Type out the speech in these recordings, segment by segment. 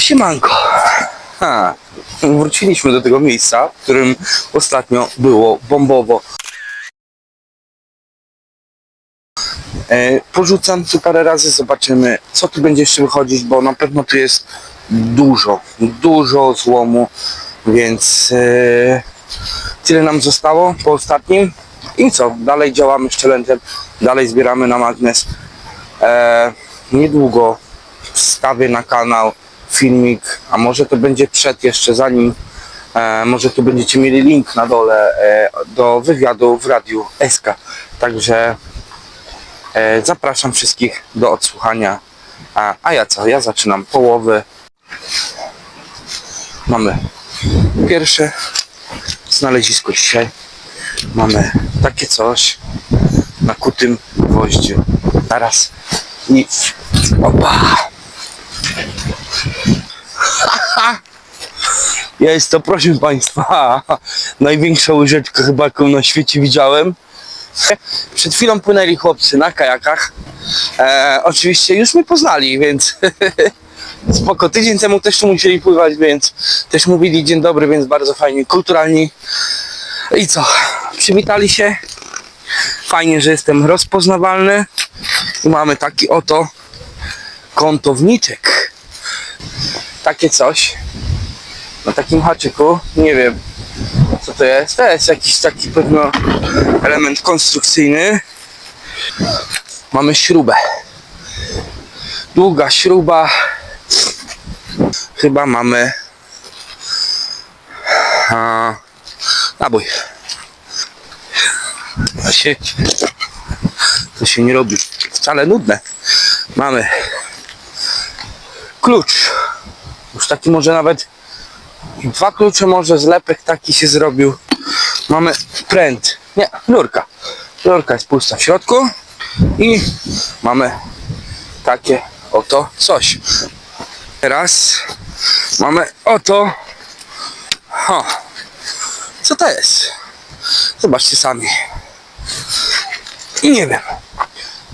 Siemanko. Ha, wróciliśmy do tego miejsca, w którym ostatnio było bombowo. E, porzucam tu parę razy, zobaczymy co tu będzie jeszcze wychodzić, bo na pewno tu jest dużo, dużo złomu, więc e, tyle nam zostało po ostatnim. I co, dalej działamy z challenge'em, dalej zbieramy na magnes. E, niedługo wstawię na kanał filmik, a może to będzie przed jeszcze zanim e, może tu będziecie mieli link na dole e, do wywiadu w radiu SK. Także e, zapraszam wszystkich do odsłuchania. A, a ja co? Ja zaczynam połowy. Mamy pierwsze znalezisko dzisiaj. Mamy takie coś na kutym gwoździu. Zaraz i opa. Jest to, proszę Państwa, największa łyżeczka chyba, jaką na świecie widziałem. Przed chwilą płynęli chłopcy na kajakach. E, oczywiście już mnie poznali, więc spoko. Tydzień temu też tu musieli pływać, więc też mówili dzień dobry, więc bardzo fajnie, kulturalni. I co? Przywitali się. Fajnie, że jestem rozpoznawalny. I mamy taki oto kątowniczek. Takie coś. Na takim haczyku. Nie wiem co to jest. To jest jakiś taki pewno element konstrukcyjny. Mamy śrubę. Długa śruba. Chyba mamy a, nabój. To się, to się nie robi. Wcale nudne. Mamy klucz. Taki może nawet dwa klucze może zlepek taki się zrobił. Mamy pręt. Nie, rurka. Rurka jest pusta w środku. I mamy takie oto coś. Teraz mamy oto. O, co to jest? Zobaczcie sami. I nie wiem.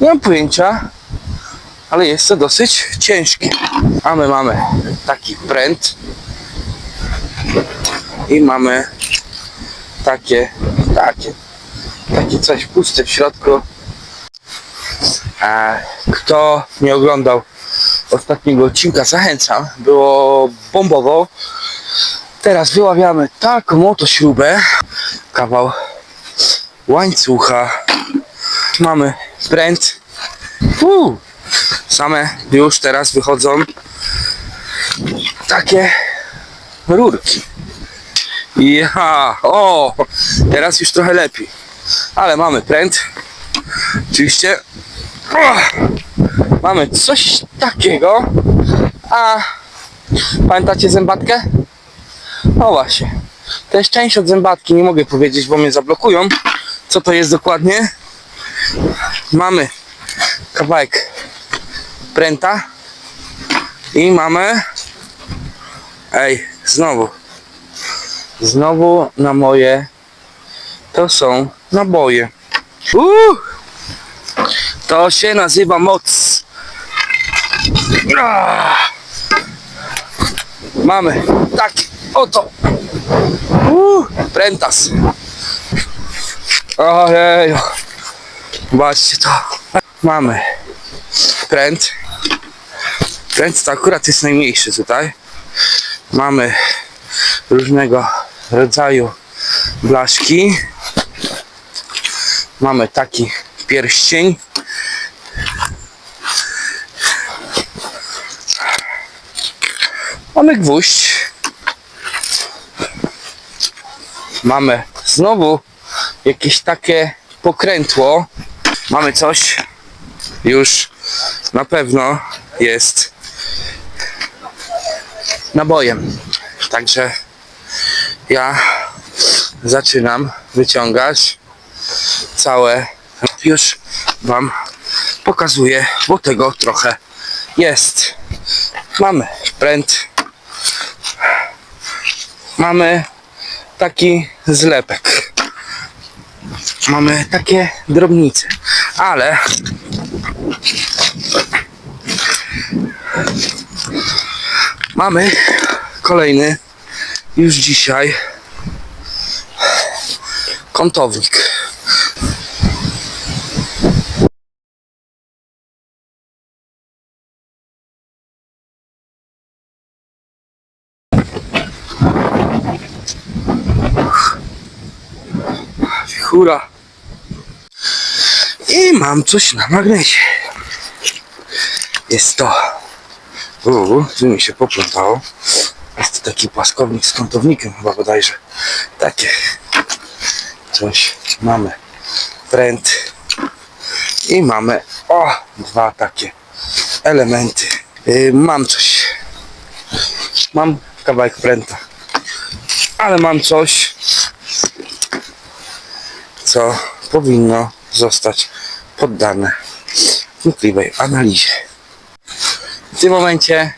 Nie mam pojęcia, ale jest to dosyć ciężkie. A my mamy taki pręt i mamy takie, takie, takie coś puste w środku. Kto nie oglądał ostatniego odcinka, zachęcam. Było bombowo. Teraz wyławiamy taką oto śrubę, kawał łańcucha. Mamy pręt. Same już teraz wychodzą takie rurki. Ja, o, teraz już trochę lepiej. Ale mamy pręt. Oczywiście. O, mamy coś takiego. A pamiętacie zębatkę? No właśnie. To jest część od zębatki, nie mogę powiedzieć, bo mnie zablokują. Co to jest dokładnie? Mamy kawałek pręta. I mamy ej, znowu. Znowu na moje to są naboje. Uuu! to się nazywa moc. Mamy taki oto. Uuu, prętas. Ojej zobaczcie to. Mamy pręt pręt to akurat jest najmniejszy tutaj. Mamy różnego rodzaju blaszki. Mamy taki pierścień. Mamy gwóźdź. Mamy znowu jakieś takie pokrętło. Mamy coś. Już na pewno jest nabojem. Także ja zaczynam wyciągać całe. Już Wam pokazuję, bo tego trochę jest. Mamy pręt. Mamy taki zlepek. Mamy takie drobnice, ale Mamy kolejny już dzisiaj kątownik. Wichura. I mam coś na magnesie. Jest to. Uuu, tu mi się poplątało. Jest to taki płaskownik z kątownikiem chyba bodajże. Takie. Coś mamy. Pręt. I mamy o dwa takie elementy. Yy, mam coś. Mam kawałek pręta. Ale mam coś, co powinno zostać poddane wnikliwej analizie. W tym momencie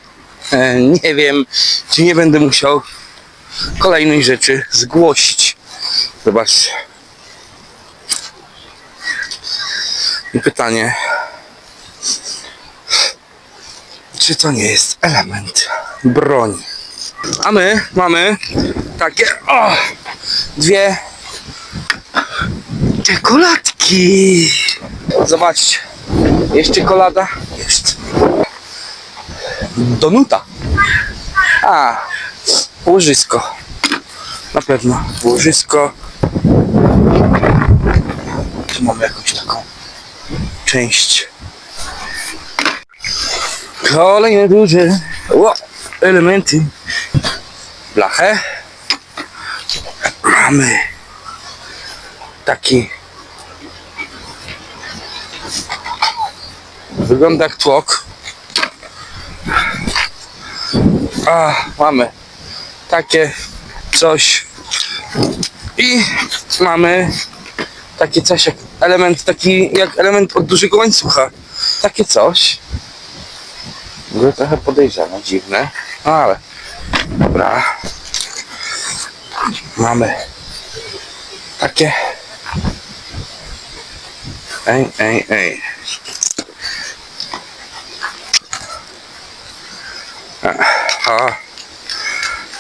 e, nie wiem, czy nie będę musiał kolejnej rzeczy zgłosić. Zobaczcie. I pytanie, czy to nie jest element broni? A my mamy takie o, dwie czekoladki. Zobaczcie. Jest czekolada? Donuta. A, łożysko. Na pewno łożysko. Tu mamy jakąś taką część. Kolejne duże o, elementy. Blachę. Mamy taki Wygląda jak tłok. A, mamy takie coś. I mamy takie coś jak element, taki jak element od dużego łańcucha. Takie coś. Ogóle trochę podejrzane, dziwne, no ale dobra. Mamy takie. Ej, ej, ej. A,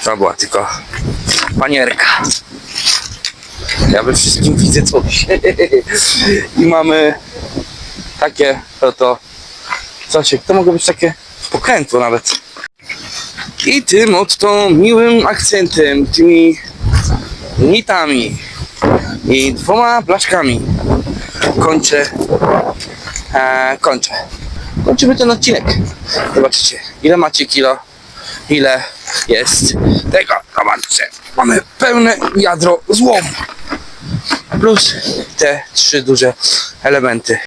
to była tylko panierka. Ja we wszystkim widzę coś. I mamy takie oto coś, to mogło być takie pokrętło nawet. I tym oto miłym akcentem, tymi nitami i dwoma blaszkami kończę, e, kończę. Kończymy ten odcinek. Zobaczycie, ile macie kilo, ile jest tego. Zobaczcie, mamy pełne jadro złomu. Plus te trzy duże elementy.